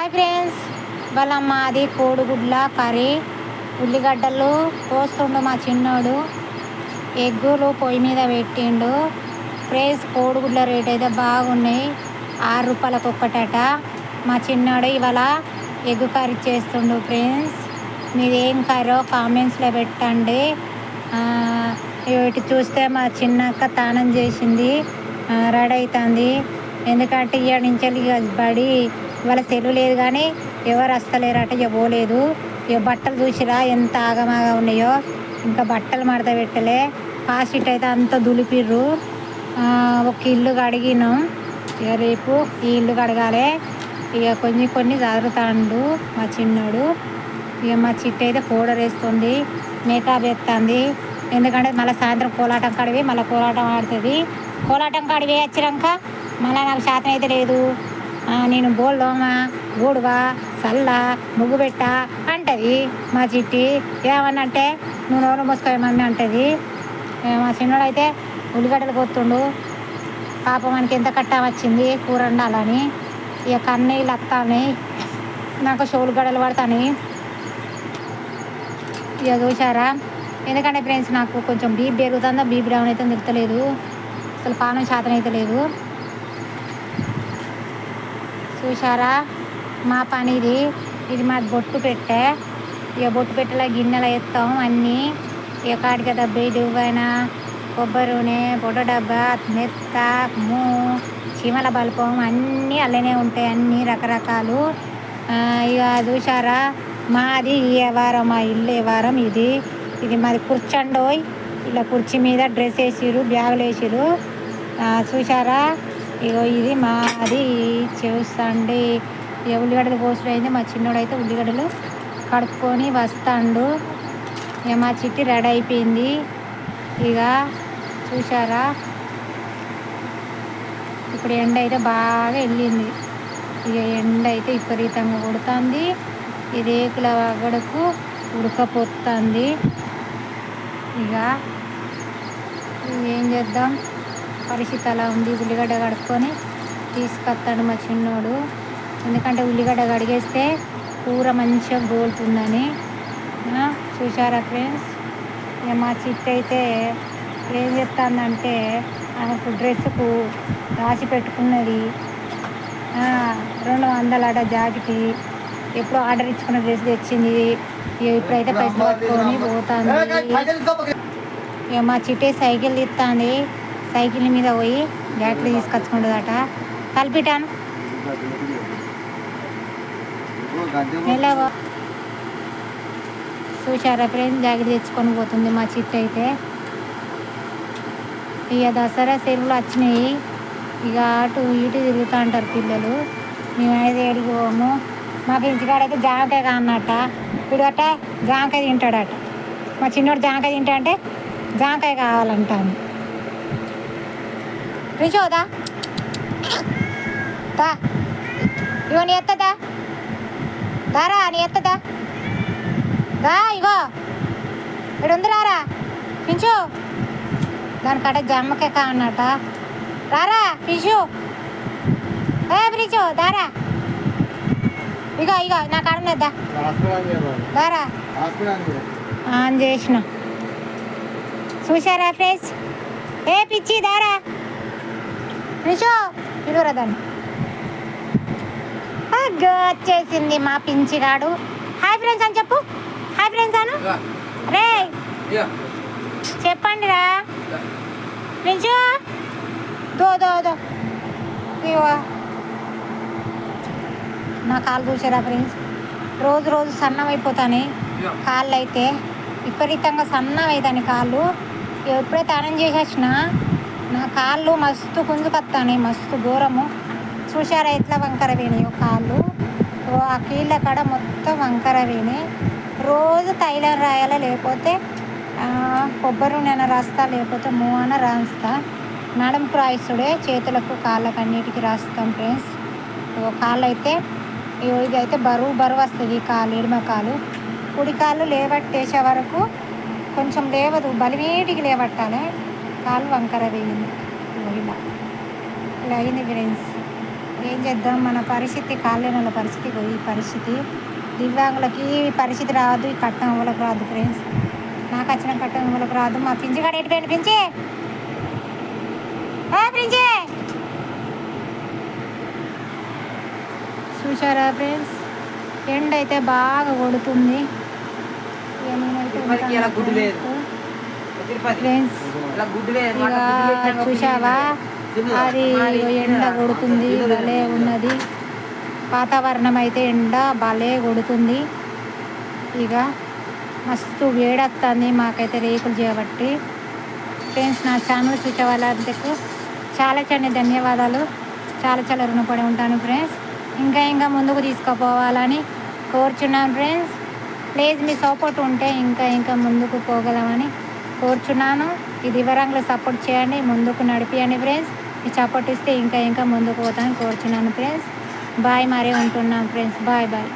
Hi friends వాళ్ళ మాది కోడిగుడ్ల curry. ఉల్లిగడ్డలు కోస్తుండు మా చిన్నోడు. ఎగ్గులు పొయ్యి మీద పెట్టిండు. ఫ్రెండ్స్ కోడిగుడ్ల రేట్ అయితే బాగున్నాయి. ఆరు రూపాయలకు ఒక్కటట. మా చిన్నోడు ఇవాళ ఎగ్గు కర్రీ చేస్తుండు ఫ్రెండ్స్ మీదేం ఏం కర్రో కామెంట్స్లో పెట్టండి. ఆ, ఇటు చూస్తే మా చిన్నక్క తానం చేసింది. రెడీ అవుతుంది ఎందుకంటే ఇవాళ నుంచి ఇక బడి ఇవాళ సెలవు లేదు కానీ ఎవరు వస్తలేరట ఇక పోలేదు. ఇక బట్టలు చూసిరా ఎంత ఆగమాగా ఉన్నాయో. ఇంకా బట్టలు మడత పెట్టలే. కాసిట్ అయితే అంత దులిపిర్రు. ఒక ఇల్లు కడిగినాం. ఇక రేపు ఈ ఇల్లు కడగాలి. ఇక కొన్ని కొన్ని చదువుతాండు మా చిన్నోడు. ఇక మా చిట్టి అయితే పౌడర్ వేస్తుంది మేకప్ వేస్తుంది. ఎందుకంటే మళ్ళీ సాయంత్రం కోలాటం కడివి మళ్ళీ కోలాటం ఆడుతుంది. కోలాటం కాడివి వచ్చినాక మళ్ళీ నాకు శాతం అయితే లేదు. నేను బోల్డోమ గూడువా సల్ల ముగ్గుబెట్ట అంటది మా చిట్టి. ఏమన్నంటే నువ్వు నోరు మమ్మీ అంటది. మా చిన్నోడు అయితే ఉల్లిగడ్డలు కొత్తుండు. పాపం మనకి ఎంత కట్టా వచ్చింది కూర వండాలని. ఇక కన్నీళ్ళు వస్తాయి నాకు షోలు గడలు పడతాయి ఇక చూసారా ఎందుకంటే ఫ్రెండ్స్ నాకు కొంచెం బీపీ పెరుగుతుందా బీపీ డౌన్ అయితే నిలుతలేదు అసలు పానం శాతం అయితే లేదు. చూసారా మా పని ఇది ఇది మా బొట్టు పెట్టే. ఇక బొట్టు పెట్టేలా గిన్నెలు ఎత్తాం అన్నీ. ఇక కాటిక డబ్బా దువ్వైన కొబ్బరి నూనె పొట్ట డబ్బా మెత్త మూ చీమల బల్పం అన్నీ అలానే ఉంటాయి అన్ని రకరకాలు. ఇక చూసారా మాది ఈ వారం మా ఇల్లు ఏ వారం ఇది. ఇది మాది కూర్చండోయ్. ఇలా కుర్చీ మీద డ్రెస్ వేసిరు బ్యాగులు వేసిరు చూసారా ఇగో ఇది మాది చూస్తండి. ఇక ఉల్లిగడ్డలు కోసుడు మా చిన్నోడు అయితే ఉల్లిగడ్డలు కడుక్కొని వస్తాడు. ఇక మా చిట్టి రెడీ అయిపోయింది. ఇక చూసారా ఇప్పుడు ఎండ అయితే బాగా వెళ్ళింది. ఇక ఎండ అయితే విపరీతంగా కొడుతుంది. ఈ రేకుల వగడకు ఉడకపోతుంది. ఇక ఏం చేద్దాం? పరిస్థితి అలా ఉంది. ఉల్లిగడ్డ కడుక్కొని తీసుకొస్తాడు మా చిన్నోడు. ఎందుకంటే ఉల్లిగడ్డ కడిగేస్తే కూర మంచిగా గోలుతుందని. చూసారా ఫ్రెండ్స్? ఇక మా చిట్టు అయితే ఏం చెప్తాందంటే ఆమెకు డ్రెస్సుకు రాసి పెట్టుకున్నది. రెండు వందల అట జాకెట్. ఎప్పుడో ఆర్డర్ ఇచ్చుకున్న డ్రెస్ తెచ్చింది. ఇప్పుడైతే పైసలు పట్టుకొని పోతుంది. ఇక మా చిట్టి సైకిల్ తీస్తుంది సైకిల్ మీద పోయి బ్యాటరీ తీసుకొచ్చుకుంటుందట. కలిపిటాను చూసారా ఫ్రెండ్స్ జాకెట్ తెచ్చుకొని పోతుంది మా చిట్ అయితే. ఇక దసరా సెలవులు వచ్చినాయి. ఇక అటు ఇటు తిరుగుతూ ఉంటారు పిల్లలు. మేమైతే ఏడికి పోము. మాకు ఇంటికాడైతే జామకాయ కానట ఇప్పుడు అట్టా జామకాయ తింటాడట. మా చిన్నోడు జామకాయ తింటా అంటే జామకాయ కావాలంటాను. రిచోదా దా ఇగో నీ ఎత్తదా దారా నీ ఎత్తదా దా ఇగో ఇక్కడ ఉంది రారా పించు దానికట జమ్మకాయ కానట రారా పిషు ఏ పిలిచు దారా ఇగో ఇగో నా కాడ దారా ఆన్ చేసిన చూసారా ఫ్రెండ్స్ ఏ పిచ్చి దారా నిషో ఇడురా దాన్ని. వచ్చేసింది మా పించిగాడు. హాయ్ ఫ్రెండ్స్ అని చెప్పు. హాయ్ ఫ్రెండ్స్ అను. రే. చెప్పండి రా నించు దో దో దో. నా కాలు చూసారా ఫ్రెండ్స్? రోజు రోజు సన్నం అయిపోతాయి కాళ్ళు అయితే విపరీతంగా సన్నం అవుతాయి కాళ్ళు. ఎప్పుడైతే స్నానం చేసేసిన నా కాళ్ళు మస్తు గుంజుకొస్తాయి మస్తు ఘోరము. చూశారా ఎట్లా వంకర వేణియో కాళ్ళు? ఓ ఆ కీళ్ళ కాడ మొత్తం వంకర వేణి. రోజు తైలం రాయాలా లేకపోతే కొబ్బరి నూనె రాస్తా లేకపోతే మూవన రాస్తా. నడం రాయిస్తుడే చేతులకు కాళ్ళకు అన్నిటికీ రాస్తాం ఫ్రెండ్స్. ఓ కాళ్ళు అయితే ఇదైతే అయితే బరువు బరువు వస్తుంది ఈ కాలు ఎడమ కాలు కుడి కాళ్ళు లేవట్టేసే వరకు కొంచెం లేవదు బలివేటికి లేవట్టాలి. కాలు వంకర వేయింది. ఇలా ఇలా అయింది ఫ్రెండ్స్ ఏం చేద్దాం? మన పరిస్థితి కాలేనుల పరిస్థితి ఈ పరిస్థితి. దివ్యాంగులకి ఈ పరిస్థితి రాదు ఈ కట్టం ఇవ్వలకు రాదు ఫ్రెండ్స్. నాకు వచ్చిన కట్టం ఇవ్వలకు రాదు. మా పించి కాడ ఎటు పోయింది పించి ఏ పించి చూసారా ఫ్రెండ్స్? ఎండ్ అయితే బాగా కొడుతుంది. ఏమైనా నేనైతే గుడ్డు లేదు. ఫ్రెండ్స్ చూసావా అది ఎండ కొడుతుంది భలే ఉన్నది. వాతావరణం అయితే ఎండ భలే కొడుతుంది. ఇక మస్తు వేడొస్తుంది మాకైతే రేకులు చేయబట్టి ఫ్రెండ్స్ నా ఛానల్ చూసే వాళ్ళంతకు చాలా చాలా ధన్యవాదాలు. చాలా చాలా రుణపడి ఉంటాను ఫ్రెండ్స్ ఇంకా ఇంకా ముందుకు తీసుకుపోవాలని కోరుచున్నాను ఫ్రెండ్స్ ప్లీజ్ మీ సపోర్ట్ ఉంటే ఇంకా ఇంకా ముందుకు పోగలమని కోరుచున్నాను. ఇది వివరంగా సపోర్ట్ చేయండి ముందుకు నడిపియండి ఫ్రెండ్స్. మీ సపోర్ట్ ఇస్తే ఇంకా ఇంకా ముందుకు పోతాను కోరుచున్నాను ఫ్రెండ్స్. బాయ్ మరీ ఉంటున్నాను ఫ్రెండ్స్. Bye bye.